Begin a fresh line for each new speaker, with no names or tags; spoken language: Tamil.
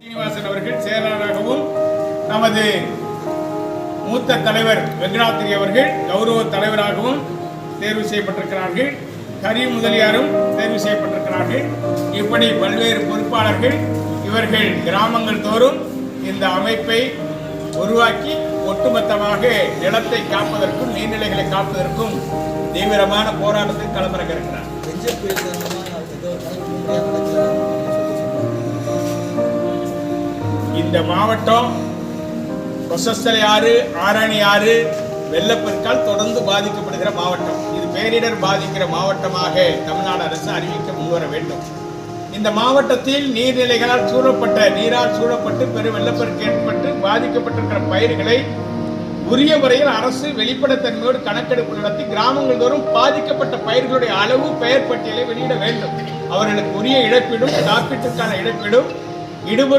சீனிவாசன் அவர்கள் செயலாளராகவும் நமது மூத்த தலைவர் வெங்கடாத்திரி அவர்கள் கௌரவ தலைவராகவும் தேர்வு செய்யப்பட்டிருக்கிறார்கள். கரி முதலியாரும் தேர்வு செய்யப்பட்டிருக்கிறார்கள். இப்படி பல்வேறு பொறுப்பாளர்கள் இவர்கள் கிராமங்கள் தோறும் இந்த அமைப்பை உருவாக்கி ஒட்டுமொத்தமாக நிலத்தை காப்பதற்கும் நீர்நிலைகளை காப்பதற்கும் தீவிரமான போராட்டத்தில் களமிறங்க இருக்கிறார் இந்த மாவட்டம் கொசஸ்தலை ஆறு ஆரணி ஆறு வெள்ளப்பெருக்கால் தொடர்ந்து பாதிக்கப்படுகிற மாவட்டம். இது பேரிடர் பாதிக்கிற மாவட்டமாக தமிழ்நாடு அரசு அறிவிக்க முன்வர வேண்டும். இந்த மாவட்டத்தில் நீர்நிலைகளால் சூழப்பட்ட நீரால் சூழப்பட்டு பெரும் வெள்ளப்பெருக்கு ஏற்பட்டு பாதிக்கப்பட்டிருக்கிற பயிர்களை உரிய முறையில் அரசு வெளிப்படைத்தன்மையோடு கணக்கெடுப்பு நடத்தி கிராமங்கள் தோறும் பாதிக்கப்பட்ட பயிர்களுடைய அளவு பெயர் பட்டியலை வெளியிட வேண்டும். அவர்களுக்கு உரிய இழப்பீடும் காப்பீட்டுக்கான இழப்பீடும் இடுபொருள்